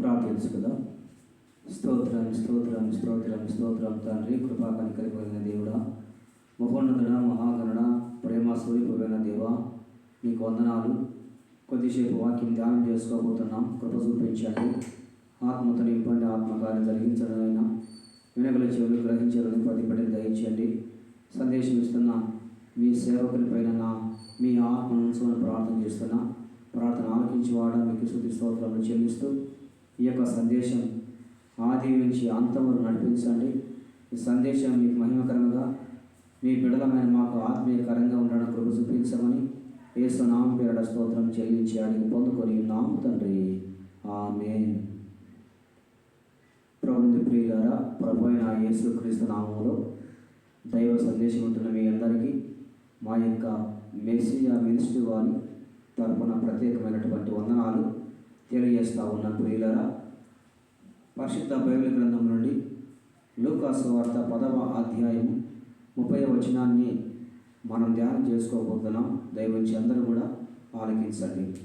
ప్రార్థించుకుందాం స్తోత్రం స్తోత్రం స్తోత్రం స్తోత్రం తండ్రి కృపా కనికరిపోయిన దేవుడా మహోన్నతుడ మహాగణుడ ప్రేమ స్వరూపమైన దేవ నీకు వందనాలు. కొద్దిసేపు వాక్యం ధ్యానం చేసుకోబోతున్నాం. కృప చూపించండి. ఆత్మతో నింపండి. ఆత్మకార్యం జరిగించడమైనా వినగల చెవులు గ్రహించాలని ప్రతిపడి దయచేయండి. సందేశం ఇస్తున్న మీ సేవకుని పైన నా మీ ఆత్మ ప్రార్థన చేస్తున్నా. ప్రార్థన ఆలకించి వాడడానికి మీకు శుద్ధి స్తోత్రాలను చెల్లిస్తూ ఈ యొక్క సందేశం ఆది నుంచి అంతం వరకు నడిపించండి. ఈ సందేశం మీకు మహిమకరంగా మీ బిడలమైన మాకు ఆత్మీయకరంగా ఉండడం కృప చూపించమని యేసు నామ పేరడ స్తోత్రం చెల్లించి అడిగి పొందుకొని నాము తండ్రి. ఆమె ప్రభుత్వ ప్రియులారా ప్రభు అయిన యేసు క్రీస్తు నామంలో దైవ సందేశం ఉంటున్న మీ అందరికీ మా యొక్క మెస్సియా మినిస్ట్రీ వారి తరపున ప్రత్యేకమైనటువంటి వందనాలు. తెలియజేస్తా ఉన్న ప్రియులరా పరిశుద్ధ బైబిల్ గ్రంథం నుండి లూకాసు వార్త పదవ అధ్యాయం ముప్పై వచనాన్ని మనం ధ్యానం చేసుకోబోతున్నాం. దయవచ్చి అందరూ కూడా ఆలకించండి.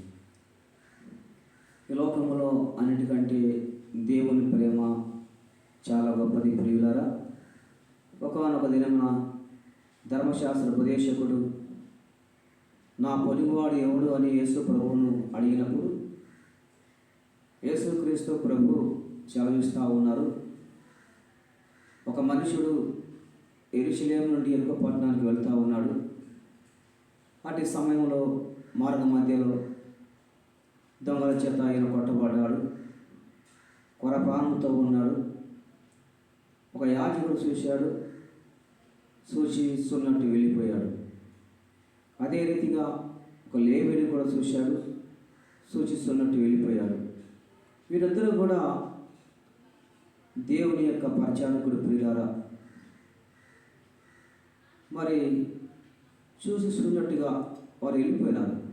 ఈ లోకంలో అన్నిటికంటే దేవుని ప్రేమ చాలా గొప్పది ప్రియులరా. ఒకనొక దినమున ధర్మశాస్త్ర ఉపదేశకుడు నా పొలివాడు ఎవడు అని యేసు ప్రభువును అడిగినప్పుడు యేసుక్రీస్తు ప్రభు సెలవిస్తూ ఉన్నారు. ఒక మనుషుడు ఎరుశలేం నుండి ఎరుక పట్టణానికి వెళ్తూ ఉన్నాడు. అటు సమయంలో మార్గ మధ్యలో దొంగల చేత ఆయన కొట్టబడ్డాడు. కొరపానంతో ఉన్నాడు. ఒక యాజకుడు చూశాడు. చూసి సున్నట్టు వెళ్ళిపోయాడు. అదే రీతిగా ఒక లేవిని కూడా చూశాడు. సూచిస్తున్నట్టు వెళ్ళిపోయాడు. వీరిద్దరూ కూడా దేవుని యొక్క పరిచారకుడు ప్రియులారా. మరి చూసిస్తున్నట్టుగా వారు వెళ్ళిపోయినారు.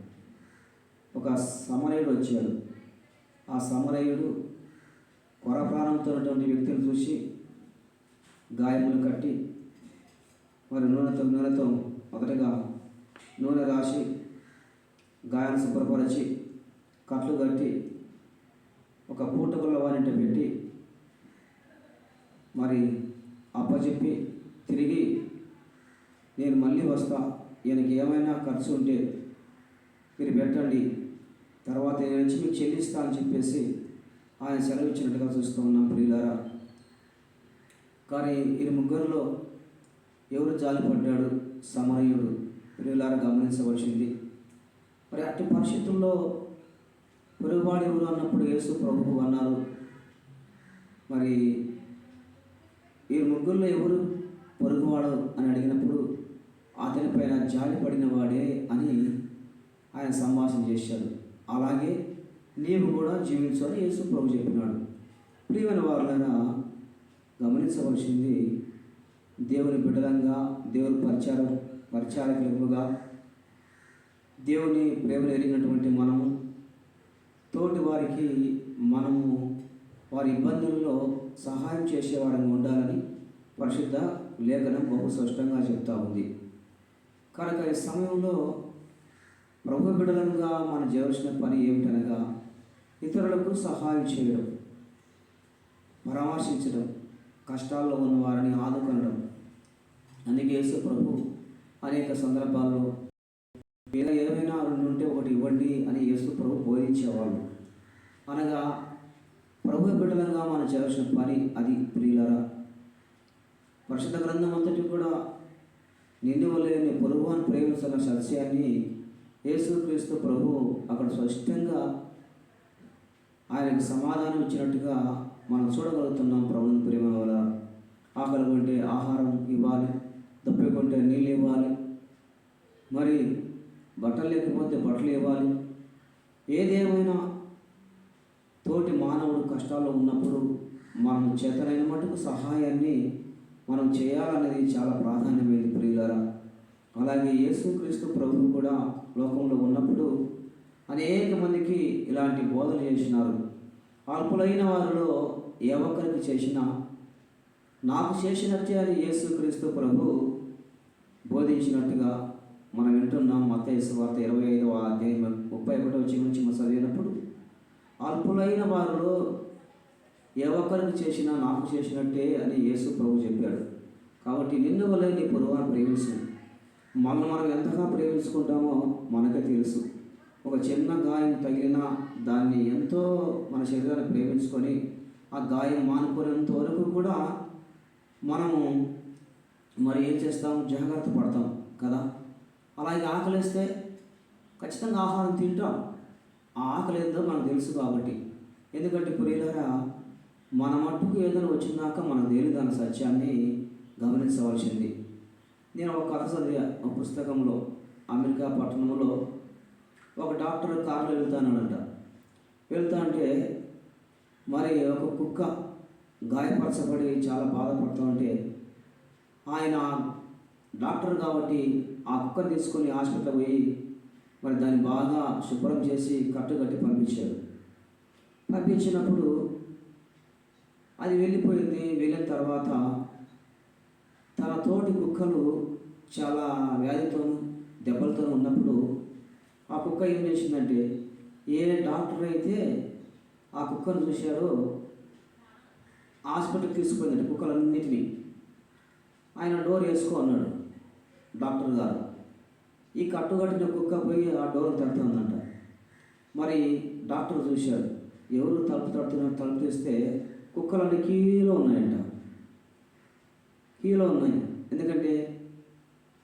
ఒక సమరయుడు వచ్చాడు. ఆ సమరయుడు కొర ప్రాణంతో ఉన్నటువంటి వ్యక్తిని చూసి గాయములు కట్టి మరి నూనెతో నూనెతో మొదటగా నూనె రాసి గాయాన్ని శుభ్రపరిచి కట్లు కట్టి ఒక పూటకుల వారింట పెట్టి మరి అప్పచెప్పి తిరిగి నేను మళ్ళీ వస్తా ఈయనకి ఏమైనా ఖర్చు ఉంటే మీరు పెట్టండి. తర్వాత నేను వచ్చి మీకు చెల్లిస్తా అని చెప్పేసి ఆయన సెలవు ఇచ్చినట్టుగా చూస్తూ ఉన్నాం ప్రియులారా. కానీ ఈ ముగ్గురులో ఎవరు జాలిపడ్డాడు? సమరయుడు. ప్రియులారా గమనించవలసింది. మరి అట్టి పరిస్థితుల్లో పొరుగువాడు ఎవరు అన్నప్పుడు యేసు ప్రభువు అన్నారు. మరి ఈ ముగ్గురులో ఎవరు పొరుగువాడు అని అడిగినప్పుడు అతని పైన జాలి పడిన వాడే అని ఆయన సంభాషణ చేశాడు. అలాగే నీవు కూడా జీవించాలని యేసు ప్రభు చెప్పినాడు. ప్రియమైన వారులైనా గమనించవలసింది దేవుని బిడ్డలంగా దేవుని పరిచారం పరిచారకులుగా దేవుని ప్రేమను ఎరిగినటువంటి మనము తోటి వారికి మనము వారి ఇబ్బందుల్లో సహాయం చేసేవారంగా ఉండాలని పరిశుద్ధ లేఖనం బహు స్పష్టంగా చెప్తా ఉంది. కనుక ఈ సమయంలో ప్రభు బిడలంగా మనం చేయవలసిన పని ఏమిటనగా ఇతరులకు సహాయం చేయడం పరామర్శించడం కష్టాల్లో ఉన్న వారిని ఆదుకొనడం. అందుకే యేసు ప్రభు అనేక సందర్భాల్లో ఏదైనా ఏమైనా రెండు ఉంటే ఒకటి ఇవ్వండి అని యేసు ప్రభు బోధించేవాళ్ళు అనగా ప్రభు బిడ్డలంగా మనం చేయాల్సిన పని అది ప్రియులరా? పరిశుద్ధ గ్రంథం అంతటి కూడా నిన్ను వల్లే పొరుగు అని ప్రేమిస్తున్న సత్యాన్ని యేసుక్రీస్తు ప్రభు అక్కడ స్పష్టంగా ఆయనకు సమాధానం ఇచ్చినట్టుగా మనం చూడగలుగుతున్నాం ప్రభుని ప్రేమ వల్ల. ఆకలి కొంటే ఆహారం ఇవ్వాలి దప్పికొంటే నీళ్ళు ఇవ్వాలి మరి బట్టలు లేకపోతే బట్టలు ఇవ్వాలి ఏదేమైనా తోటి మానవుడు కష్టాల్లో ఉన్నప్పుడు మనం చేతనైన మటుకు సహాయాన్ని మనం చేయాలనేది చాలా ప్రాధాన్యమైనది ప్రియులరా. అలాగే యేసుక్రీస్తు ప్రభు కూడా లోకంలో ఉన్నప్పుడు అనేక మందికి ఇలాంటి బోధలు చేసినారు. అల్పులైన వారిలో ఏ ఒక్కరికి చేసినా నాకు చేసినట్టే అని యేసుక్రీస్తు ప్రభు బోధించినట్టుగా మనం వింటున్నాం. మత వార్త ఇరవై ఐదవ అధ్యాయం ముప్పై ఒకటో వచ్చి నుంచి మనం చదివినప్పుడు అల్పులైన వారిలో ఏ ఒక్కరికి చేసినా నాకు చేసినట్టే అని యేసు ప్రభు చెప్పాడు. కాబట్టి నిన్ను వలె నీ పొరుగువారు ప్రేమించు మనల్ని మనం ఎంతగా ప్రేమించుకుంటామో మనకే తెలుసు. ఒక చిన్న గాయం తగిలినా దాన్ని ఎంతో మన శరీరాన్ని ప్రేమించుకొని ఆ గాయం మానుకునేంత వరకు కూడా మనము మరి ఏం చేస్తాం? జాగ్రత్త పడతాం కదా? అలాగే ఆకలిస్తే ఖచ్చితంగా ఆహారం తింటాం. ఆ ఆకలి ఏందో మనకు తెలుసు కాబట్టి. ఎందుకంటే ప్రియులరా మన మట్టుకు ఏదైనా వచ్చినాక మనం దేని దాని సత్యాన్ని గమనించవలసింది. నేను ఒక కథ చదివా ఒక పుస్తకంలో అమెరికా పట్టణంలో ఒక డాక్టర్ కారులో వెళ్తానంట వెళ్తా అంటే మరి ఒక కుక్క గాయపరచబడి చాలా బాధపడుతూ ఉంటే ఆయన డాక్టర్ కాబట్టి ఆ కుక్కను తీసుకొని హాస్పిటల్ పోయి మరి దాన్ని బాగా శుభ్రం చేసి కట్టుకట్టి పంపించాడు పంపించినప్పుడు అది వెళ్ళిపోయింది. వెళ్ళిన తర్వాత తన తోటి కుక్కలు చాలా వ్యాధితోనూ దెబ్బలతో ఉన్నప్పుడు ఆ కుక్క ఏం చేసిందంటే ఏ డాక్టర్ అయితే ఆ కుక్కను చూశారో హాస్పిటల్కి తీసుకుపోయిందంటే కుక్కలన్నింటినీ. ఆయన డోర్ వేసుకో అన్నాడు డాక్టర్ గారు. ఈ కట్టుకట్టిన కుక్క పోయి ఆ డోర్ తడుతుందంట. మరి డాక్టర్ చూశాడు. ఎవరు తలుపు తడుతున్నారు? తలుపు తీస్తే కుక్కలన్నీ కీలో ఉన్నాయంట. కీలో ఉన్నాయి. ఎందుకంటే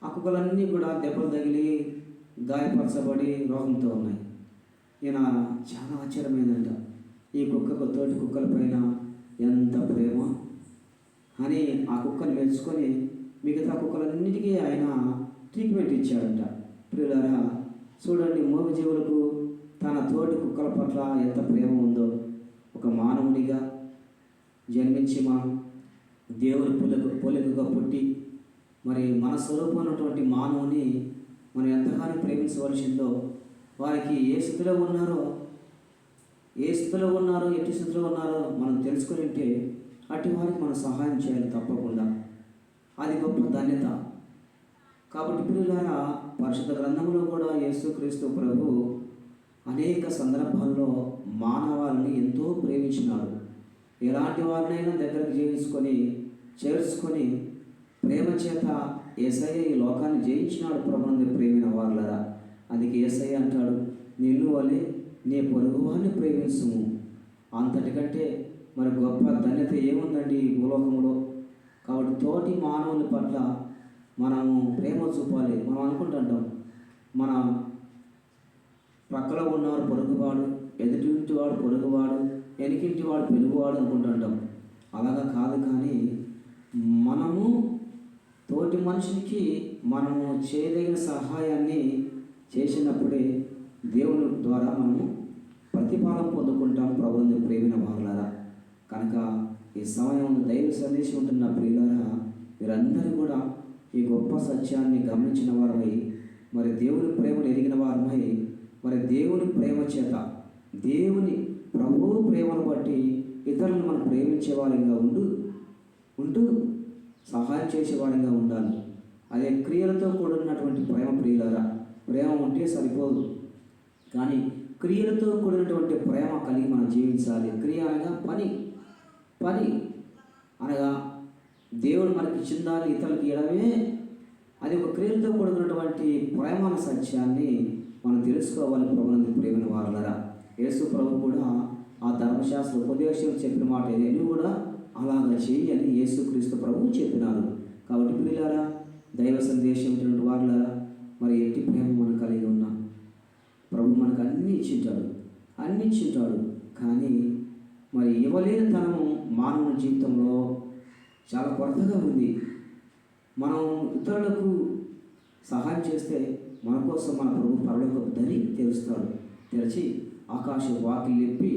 ఆ కుక్కలన్నీ కూడా దెబ్బలు తగిలి గాయపరచబడి రోగంతో ఉన్నాయి. ఈయన చాలా ఆశ్చర్యమైందంట. ఈ కుక్కకు తోటి కుక్కల పైన ఎంత ప్రేమ? అని ఆ కుక్కను మెచ్చుకొని మిగతా కుక్కలన్నిటికీ ఆయన ట్రీట్మెంట్ ఇచ్చాడంట. ప్రియులారా చూడండి మూగజీవులకు తన తోటి కుక్కల పట్ల ఎంత ప్రేమ ఉందో. ఒక మానవునిగా జన్మించి మా దేవుని పోలిక పోలికగా పుట్టి మరి మన స్వరూపమైనటువంటి మానవుని మనం ఎంతగానో ప్రేమించవలసిందో వారికి ఏ స్థితిలో ఉన్నారో ఏ స్థితిలో ఉన్నారో ఎట్టి స్థితిలో ఉన్నారో మనం తెలుసుకుని ఉంటే అట్టి వారికి మనం సహాయం చేయాలి తప్పకుండా. అది గొప్ప ధన్యత. కాబట్టి పిల్లలారా పరిశుద్ధ గ్రంథంలో కూడా యేసుక్రీస్తు ప్రభు అనేక సందర్భాల్లో మానవాళ్ళని ఎంతో ప్రేమించినాడు. ఎలాంటి వారినైనా దగ్గరకు చేయించుకొని చేర్చుకొని ప్రేమ చేత ఏసయ్య ఈ లోకాన్ని జయించినాడు ప్రభునందు ప్రేమిన వారులరా. అందుకే ఏసయ్య అంటాడు నిన్ను వలె నీ పొరుగువాన్ని ప్రేమించుము. అంతటికంటే మరి గొప్ప ధన్యత ఏముందండి ఈ భూలోకంలో? కాబట్టి తోటి మానవుని పట్ల మనము ప్రేమ చూపాలి. మనం అనుకుంటుంటాం మన పక్కలో ఉన్నవాడు పొరుగువాడు ఎదుటింటి వాడు పొరుగువాడు వెనకింటి వాడు పెరుగువాడు అనుకుంటుంటాం. అలాగా కాదు కానీ మనము తోటి మనిషికి మనము చేయదగిన సహాయాన్ని చేసినప్పుడే దేవుని ద్వారా మనము ప్రతిఫలం పొందుకుంటాం ప్రభుత్వ ప్రేమిన వారులారా. కనుక ఈ సమయం దైవ సందేశం ఉంటున్న ప్రియులారా వీరందరూ కూడా ఈ గొప్ప సత్యాన్ని గమనించిన వారమై మరి దేవుని ప్రేమను ఎరిగిన వారమై మరి దేవుని ప్రేమ చేత దేవుని ప్రభువు ప్రేమను బట్టి ఇతరులను మనం ప్రేమించే వారిగా ఉండు ఉంటూ సహాయం చేసేవాడిగా ఉండాలి. అదే క్రియలతో కూడినటువంటి ప్రేమ ప్రియులరా ప్రేమ ఉంటే సరిపోదు. కానీ క్రియలతో కూడినటువంటి ప్రేమ కలిగి మనం జీవించాలి. క్రియ అనగా పని పని అనగా దేవుడు మనకి చిందాలి ఇతరులకి ఇవ్వడమే అది ఒక క్రియలతో కూడుకున్నటువంటి ప్రేమ సత్యాన్ని మనం తెలుసుకోవాలి ప్రభునందు ప్రేమని వారులరా. యేసు ప్రభు కూడా ఆ ధర్మశాస్త్ర ఉపదేశం చెప్పిన మాట నేను కూడా అలాగా చేయి అని యేసుక్రీస్తు ప్రభువు చెప్పినారు కాబట్టి పిల్లారా దైవ సందేశం ఇటువంటి వారులారా మరి ఎట్టి ప్రేమ మనం కలిగి ఉన్నాం ప్రభు మనకు అన్నీ ఇచ్చింటాడు. అన్ని ఇచ్చింటాడు. కానీ మరి ఇవ్వలేని తనము మానవుని జీవితంలో చాలా కొరతగా ఉంది. మనం ఇతరులకు సహాయం చేస్తే మన కోసం మన ప్రభు పరలోక ధరి తెరుస్తాడు. తెరిచి ఆకాశ వాకిలు లేపి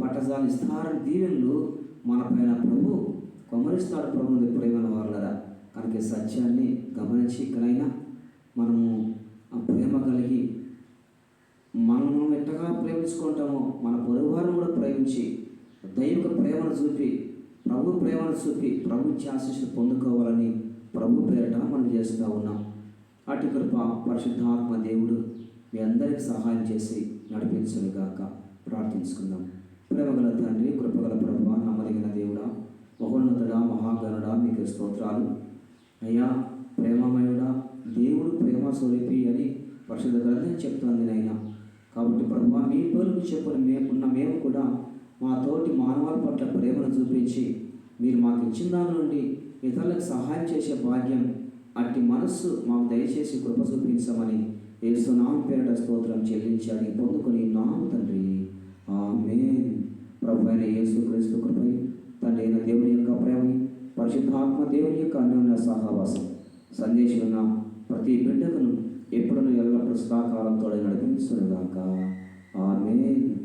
పట్టజాలి స్థారని దీవెనలు మన పైన ప్రభు కొమరిస్తాడు ప్రభు ప్రేమల వాళ్ళరా కనుక సత్యాన్ని గమనించి ఇక్కడైనా మనము ఆ ప్రేమ కలిగి మనము ఎట్టగా ప్రేమించుకుంటామో మన పొరుగువారిని కూడా ప్రేమించి దైవిక ప్రేమను చూపి ప్రభు ప్రేమను చూపి ప్రభు ఆశీస్సులు పొందుకోవాలని ప్రభు పేరట మనం చేస్తూ ఉన్నాం. అటు కృప పరిశుద్ధాత్మ దేవుడు మీ అందరికి సహాయం చేసి నడిపించుగాక ప్రార్థించుకుందాం. ప్రేమగల తండ్రి కృపగల ప్రభు నమ్మదగిన దేవుడా మహోన్నతుడా మహాగణుడా మీకు స్తోత్రాలు. అయ్యా ప్రేమమయుడా దేవుడు ప్రేమ స్వరూపి అని పరిశుద్ధ గ్రంథం చెప్తోంది నైనా కాబట్టి ప్రభు మీ పేరు చెప్పిన మేము ఉన్న మేము కూడా మా తోటి మానవాల పట్ల ప్రేమను చూపించి మీరు మాకు ఇచ్చిన దాని నుండి ఇతరులకు సహాయం చేసే భాగ్యం అట్టి మనస్సు మాకు దయచేసి కృప చూపించమని యేసునామం పేరట స్తోత్రం చెల్లించి అది పొందుకుని నామ తండ్రి. ఆమె ప్రభు అయిన యేసు క్రీస్తు కృపై తండ్రి అయిన దేవుని యొక్క ప్రేమ పరిశుద్ధాత్మ దేవుని యొక్క అన్యోన్య సహవాసం. సందేశం ఉన్న ప్రతి బిడ్డకును ఎప్పుడును ఎల్లప్పుడు సదాకాలంతో తోడే నడిపించునుగాక. ఆమెన్.